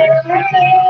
Thank you.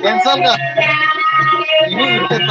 Cancel ಇನ್ನೂ ಇರ್ತೈತ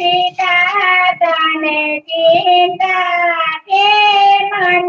સીતા તને ચિંતા કે મન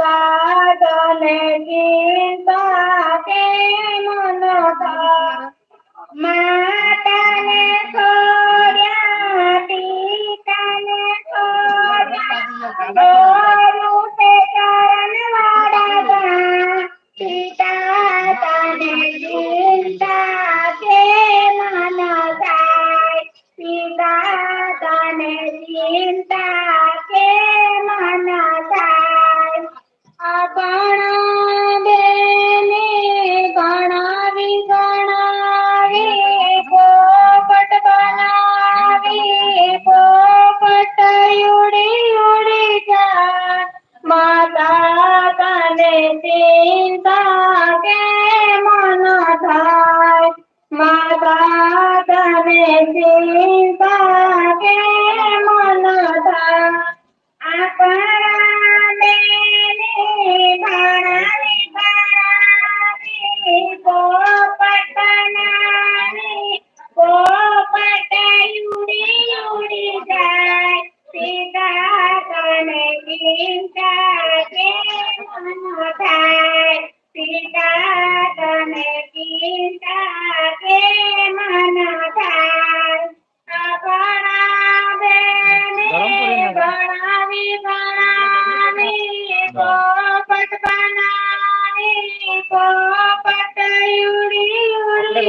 বাদনে গীতাকে মনত মাতানে খোরিয়া পিতানে খোরিয়া গরুতে চরণ বাড়াবা পিতা তানে গীতাকে মনত পিতা তানে গীতা பாடா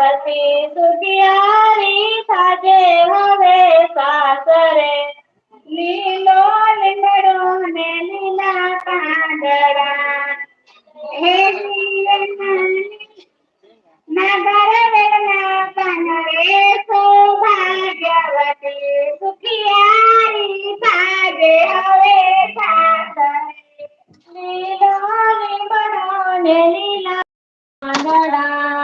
हसी सुखियारी साजे हवे सासरे। नीलोल लड़ो ने नीला कांगड़ा। हे नगर वेलना कनवे सौभाग्यवती। सुखियारी साजे हवे सासरे। नीलोल लड़ो ने नीला कांगड़ा।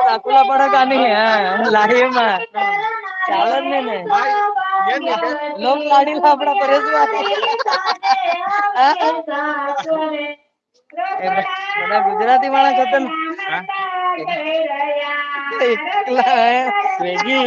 દાખલા પડે કા નહીં લાડી માં ચાલે જ નહીં ને લોક લાડી આપડા પરેશભાઈ બધા ગુજરાતી માણસ હતા ને એકલા હે સ્વેગી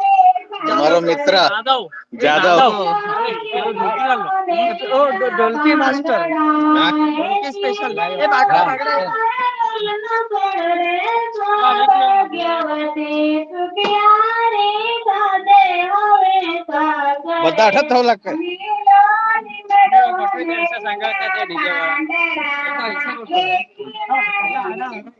મારો મિત્ર જાદવ ઓ ઢો- ઢોલકી માસ્ટર ઢોલકી સ્પેશિયલ એ બાગડા બાગડા બધા અઠત થવું લાગે ખીચડે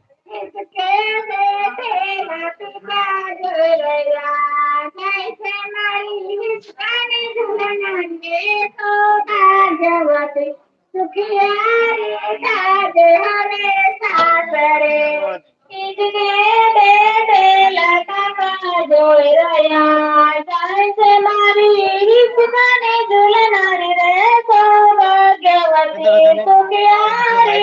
इसके बेटे न पिता जुरया कैसे मरी हिस्सन दुल्हन सुखियारी ताज हमेशा करे इसके बेटे लता का जुरया कैसे मरी हिस्सन दुल्हन रे तो भाग्यवती सुखियारी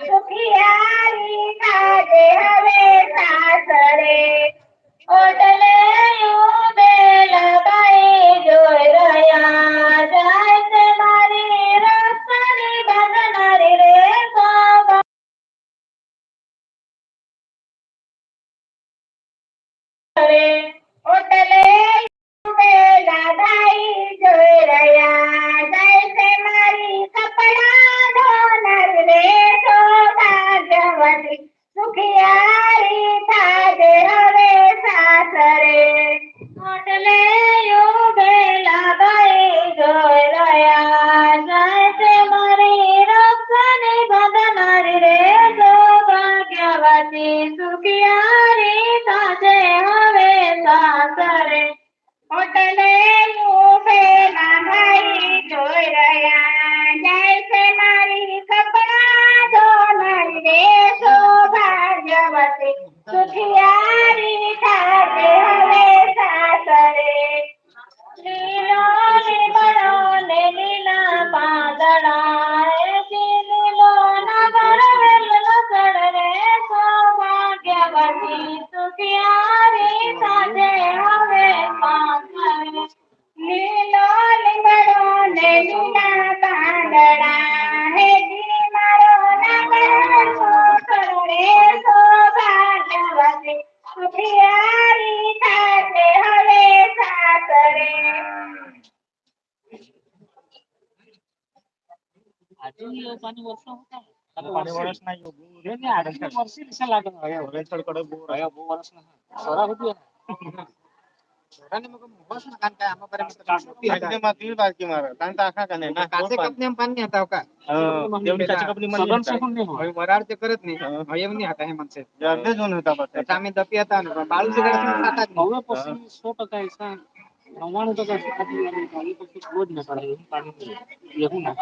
સુખિયારી કાજે હવે સાસરે ઓટલે ઉભેલા प्रियारी खाते हवे सासरे. अजून पाणी वर्ष पाणी वरस नाही बोर वर्षी दिसा लागत बोर आहे. बोर वरस नाही सोरा होती વરાળ કરત નહીં હવે એમ નહીં હતા હેમંત સાહેબ સામે દપી હતા ને બાળુ હતા હવે પછી સો ટકા એસા નવ્વાણું ટકા પછી બહુ જ નકળાય એવું ના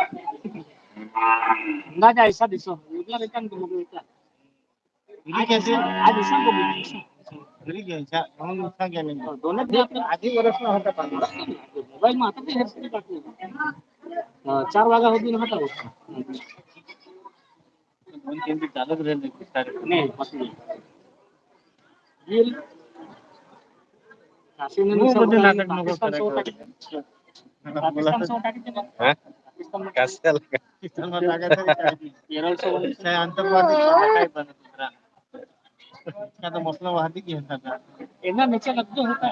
અંદાજા એસા દિશો એટલા રહેતા ને આ દિશા આ દિશા घरी घ्यायच्या म्हणून नुकसान केलेलं दोनच दिवस आधी वरस होता पण. मोबाईल मग आता ते हेडसेट टाकले चार वागा होती ना होता दोन तीन दिवस चालत राहिले नाही पसली येईल. कशाला इसका तो मसला वहाँ भी होता था इतना नीचे लग गया होता